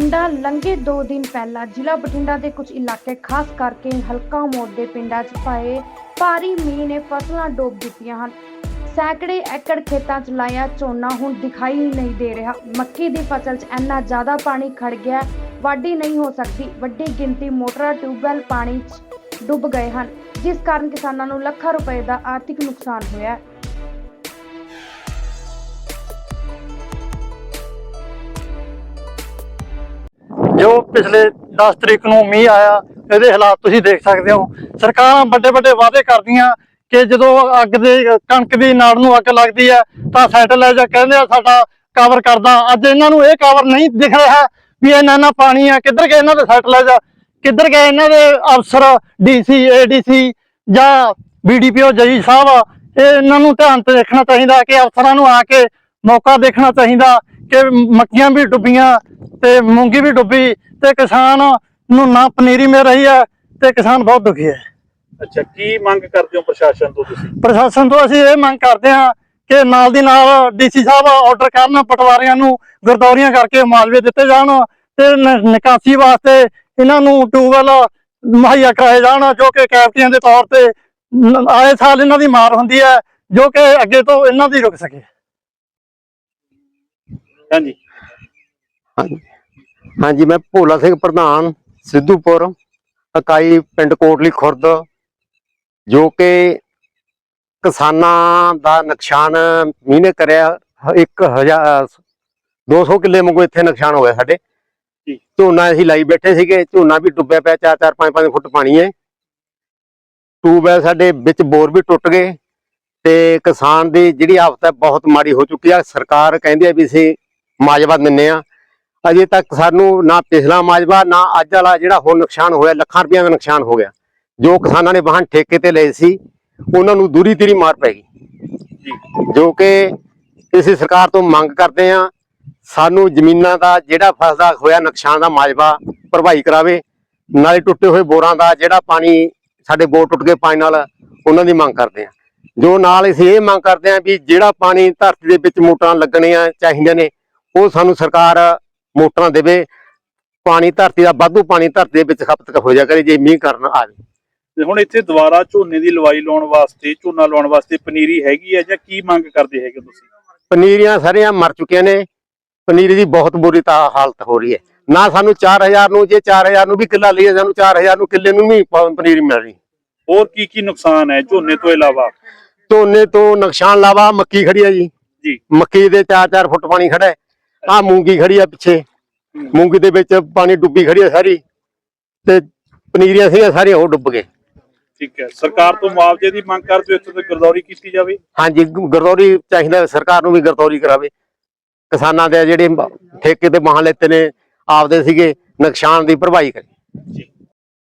ਬਠਿੰਡਾ ਲੰਘੇ 2 ਦਿਨ ਪਹਿਲਾਂ ਜ਼ਿਲ੍ਹਾ ਬਠਿੰਡਾ ਦੇ ਕੁਝ ਇਲਾਕੇ ਖਾਸ ਕਰਕੇ ਹਲਕਾ ਮੋੜ ਦੇ ਪਿੰਡਾਂ 'ਚ ਪਾਏ ਭਾਰੀ ਮੀਂਹ ਨੇ ਫਸਲਾਂ ਡੋਬ ਦਿੱਤੀਆਂ ਹਨ। ਸੈਂਕੜੇ ਏਕੜ ਖੇਤਾਂ 'ਚ ਲਾਇਆ ਝੋਨਾ ਹੁਣ ਦਿਖਾਈ ਨਹੀਂ ਦੇ ਰਿਹਾ। ਮੱਕੀ ਦੀ ਫਸਲ 'ਚ ਇੰਨਾ ਜ਼ਿਆਦਾ ਪਾਣੀ ਖੜ ਗਿਆ, ਵਾਢੀ ਨਹੀਂ ਹੋ ਸਕਦੀ। ਵੱਡੀ ਗਿਣਤੀ ਮੋਟਰਾਂ, ਟਿਊਬਵੈੱਲ ਪਾਣੀ 'ਚ ਡੁੱਬ ਗਏ ਹਨ। ਜਿਸ ਕਾਰਨ ਕਿਸਾਨਾਂ ਨੂੰ ਲੱਖਾਂ ਰੁਪਏ ਦਾ ਆਰਥਿਕ ਨੁਕਸਾਨ ਹੋਇਆ ਹੈ। ਜੋ ਪਿਛਲੇ 10 ਤਰੀਕ ਨੂੰ ਮੀਂਹ ਆਇਆ, ਇਹਦੇ ਹਾਲਾਤ ਤੁਸੀਂ ਦੇਖ ਸਕਦੇ ਹੋ। ਸਰਕਾਰਾਂ ਵੱਡੇ ਵੱਡੇ ਵਾਅਦੇ ਕਰਦੀਆਂ ਕਿ ਜਦੋਂ ਅੱਗ ਦੇ ਕਣਕ ਦੀ ਨਾੜ ਨੂੰ ਅੱਗ ਲੱਗਦੀ ਹੈ, ਤਾਂ ਸੈਟਲਾਈਟ ਕਹਿੰਦੇ ਆ ਸਾਡਾ ਕਵਰ ਕਰਦਾ। ਅੱਜ ਇਹਨਾਂ ਨੂੰ ਇਹ ਕਵਰ ਨਹੀਂ ਦਿਖ ਰਿਹਾ ਵੀ ਇਹਨਾਂ ਨਾਲ ਪਾਣੀ ਆ, ਕਿੱਧਰ ਗਏ ਇਹਨਾਂ ਦੇ ਸੈਟਲਾਈਟ? ਕਿੱਧਰ ਗਏ ਇਹਨਾਂ ਦੇ ਅਫਸਰ ਡੀਸੀ ਏਡੀਸੀ ਜਾਂ ਬੀਡੀਪੀਓ ਜਈ ਸਾਹਿਬ? ਇਹ ਇਹਨਾਂ ਨੂੰ ਧਿਆਨ ਤੇ ਦੇਖਣਾ ਚਾਹੀਦਾ ਕਿ ਅਫਸਰਾਂ ਨੂੰ ਆ ਕੇ ਮੌਕਾ ਦੇਖਣਾ ਚਾਹੀਦਾ ਕਿ ਮੱਕੀਆਂ ਵੀ ਡੁੱਬੀਆਂ ਤੇ ਮੂੰਗੀ ਵੀ ਡੁੱਬੀ ਤੇ ਕਿਸਾਨ ਨੂੰ ਨਾ ਪਨੀਰੀ ਮਿਲ ਰਹੀ ਹੈ ਤੇ ਕਿਸਾਨ ਬਹੁਤ ਦੁਖੀ ਹੈ। ਅੱਛਾ ਕੀ ਮੰਗ ਕਰਦੇ ਹੋ ਪ੍ਰਸ਼ਾਸਨ ਤੋਂ ਤੁਸੀਂ? ਪ੍ਰਸ਼ਾਸਨ ਤੋਂ ਅਸੀਂ ਇਹ ਮੰਗ ਕਰਦੇ ਹਾਂ ਕਿ ਨਾਲ ਦੀ ਨਾਲ ਡੀਸੀ ਸਾਹਿਬ ਆਰਡਰ ਕਰਨ ਪਟਵਾਰੀਆਂ ਨੂੰ ਗਰਦੌਰੀਆਂ ਕਰਕੇ ਮੁਆਵਜ਼ੇ ਦਿੱਤੇ ਜਾਣ ਤੇ ਨਿਕਾਸੀ ਵਾਸਤੇ ਇਹਨਾਂ ਨੂੰ ਟਿਊਬਵੈੱਲ ਮੁਹੱਈਆ ਕਰਾਏ ਜਾਣ ਜੋ ਕਿ ਕੈਪਟੀਆਂ ਦੇ ਤੌਰ ਤੇ ਆਏ ਸਾਲ ਇਹਨਾਂ ਦੀ ਮਾਰ ਹੁੰਦੀ ਹੈ ਜੋ ਕਿ ਅੱਗੇ ਤੋਂ ਇਹਨਾਂ ਦੀ ਰੁਕ ਸਕੇ। ਹਾਂਜੀ। ਹਾਂਜੀ। ਹਾਂਜੀ ਮੈਂ ਭੋਲਾ ਸਿੰਘ ਪ੍ਰਧਾਨ ਸਿੱਧੂਪੁਰ ਇਕਾਈ ਪਿੰਡ ਕੋਟਲੀ ਖੁਰਦ ਜੋ ਕਿ ਕਿਸਾਨਾਂ ਦਾ ਨੁਕਸਾਨ ਮੀਂਹ ਨੇ ਕਰਿਆ। 1000 200 ਕਿੱਲੇ ਵਾਂਗੂ ਇੱਥੇ ਨੁਕਸਾਨ ਹੋਇਆ ਸਾਡੇ। ਝੋਨਾ ਅਸੀਂ ਲਾਈ ਬੈਠੇ ਸੀਗੇ ਝੋਨਾ ਵੀ ਡੁੱਬਿਆ ਪਿਆ 4-4 5-5 ਫੁੱਟ ਪਾਣੀ ਹੈ। ਟੂਬੈਲ ਸਾਡੇ ਵਿੱਚ ਬੋਰ ਵੀ ਟੁੱਟ ਗਏ। ਤੇ ਕਿਸਾਨ ਦੀ ਜਿਹੜੀ ਹਾਲਤ ਹੈ ਬਹੁਤ ਮਾੜੀ ਹੋ ਚੁੱਕੀ ਆ ਸਰਕਾਰ ਕਹਿੰਦੀ ਆ ਵੀ ਅਸੀਂ ਮਾਜਵਾ ਦਿੰਨੇ ਆ ਅਜੇ ਤੱਕ ਸਾਨੂੰ ਨਾ ਪਿਛਲਾ ਮਾਜਵਾ ਨਾ ਅੱਜ ਵਾਲਾ ਜਿਹੜਾ ਹੁਣ ਨੁਕਸਾਨ ਹੋਇਆ ਲੱਖਾਂ ਰੁਪਈਆ ਦਾ ਨੁਕਸਾਨ ਹੋ ਗਿਆ। ਜੋ ਕਿਸਾਨਾਂ ਨੇ ਵਾਹਨ ਠੇਕੇ ਤੇ ਲਏ ਸੀ ਉਹਨਾਂ ਨੂੰ ਦੂਰੀ ਤੀਰੀ ਮਾਰ ਪੈ ਗਈ। ਜੀ। ਕਿ ਅਸੀਂ ਸਰਕਾਰ ਤੋਂ ਮੰਗ ਕਰਦੇ ਆ ਸਾਨੂੰ ਜ਼ਮੀਨਾਂ ਦਾ ਜਿਹੜਾ ਫਸਦਾ ਹੋਇਆ ਨੁਕਸਾਨ ਦਾ ਮਾਜਵਾ ਭਰਵਾਈ ਕਰਾਵੇ ਨਾਲੇ ਟੁੱਟੇ ਹੋਏ ਬੋਰਾਂ ਦਾ ਜਿਹੜਾ ਪਾਣੀ ਸਾਡੇ ਬੋਰ ਟੁੱਟ ਗਏ ਪਾਣੀ ਨਾਲ ਉਹਨਾਂ ਦੀ ਮੰਗ ਕਰਦੇ ਆ ਜੋ ਨਾਲ ਅਸੀਂ ਇਹ ਮੰਗ ਕਰਦੇ ਆ ਵੀ ਜਿਹੜਾ ਪਾਣੀ ਧਰਤੀ ਦੇ ਵਿੱਚ ਮੋਟਰਾਂ ਲੱਗਣੀਆਂ ਚਾਹੀਦੀਆਂ ਨੇ ਉਹ ਸਾਨੂੰ ਸਰਕਾਰ ਮੋਟਰਾਂ ਦੇਵੇ ਪਾਣੀ ਧਰਤੀ ਦਾ ਵਾਧੂ ਪਾਣੀ ਧਰਤੀ ਦੇ ਵਿੱਚ ਖਪਤ ਹੋ ਜਾ ਕਰੇ ਜੇ ਮੀਂਹ ਕਰਨ ਆਵੇ ਤੇ ਹੁਣ ਇੱਥੇ ਦੁਬਾਰਾ ਝੋਨੇ ਦੀ ਲਵਾਈ ਲਾਉਣ ਵਾਸਤੇ ਝੋਨਾ ਲਾਉਣ ਵਾਸਤੇ ਪਨੀਰੀ ਹੈਗੀ ਹੈ ਜਾਂ ਕੀ ਮੰਗ ਕਰਦੇ ਹੈਗੇ ਤੁਸੀਂ? ਪਨੀਰੀਆਂ ਸਾਰੀਆਂ ਮਰ ਚੁੱਕੀਆਂ ਨੇ। ਪਨੀਰੀ ਦੀ ਬਹੁਤ ਬੁਰੀ ਤਾਂ ਹਾਲਤ ਹੋ ਰਹੀ ਹੈ। ਨਾ ਸਾਨੂੰ 4000 ਨੂੰ ਜੇ 4000 ਨੂੰ ਵੀ ਕਿੱਲਾ ਲਈਏ ਸਾਨੂੰ 4000 ਨੂੰ ਕਿੱਲੇ ਨੂੰ ਪ- ਪਨੀਰੀ ਮਿਲ ਰਹੀ। ਹੋਰ ਕੀ ਕੀ ਨੁਕਸਾਨ ਹੈ ਝੋਨੇ ਤੋਂ ਇਲਾਵਾ? ਝੋਨੇ ਤੋਂ ਨੁਕਸਾਨ ਲਾਵਾ ਮੱਕੀ ਖੜੀ ਹੈ ਜੀ। ਜੀ। ਮੱਕੀ ਦੇ 4-4 ਫੁੱਟ ਪਾਣੀ ਖੜਾ ਹੈ। ਆ ਮੂੰਗੀ ਖੜੀ ਹੈ ਪਿੱਛੇ। ਮੂੰਗੀ ਦੇ ਵਿੱਚ ਪਾਣੀ ਡੁੱਬੀ ਖੜੀ ਹੈ ਸਾਰੀ ਤੇ ਪਨੀਰੀਆਂ ਸੀਗੀਆਂ ਸਾਰੀਆਂ ਉਹ ਡੁੱਬ ਗਏ। ਠੀਕ ਹੈ। ਸਰਕਾਰ ਤੋਂ ਮੁਆਵਜ਼ੇ ਦੀ ਮੰਗ ਕਰਦੇ ਹੋ ਇੱਥੇ ਤੇ ਗਰਦੌਰੀ ਕੀਤੀ ਜਾਵੇ? ਹਾਂਜੀ ਗਰਦੌਰੀ ਚਾਹੀਦਾ ਸਰਕਾਰ ਨੂੰ ਵੀ ਗਰਦੌਰੀ ਕਰਾਵੇ। ਕਿਸਾਨਾਂ ਦੇ ਜਿਹੜੇ ਠੇਕੇ ਤੇ ਬਾਹਾਂ ਲੈਤੇ ਨੇ ਆਪਦੇ ਸੀਗੇ ਨੁਕਸਾਨ ਦੀ ਭਰਪਾਈ ਕਰੇ। ਜੀ।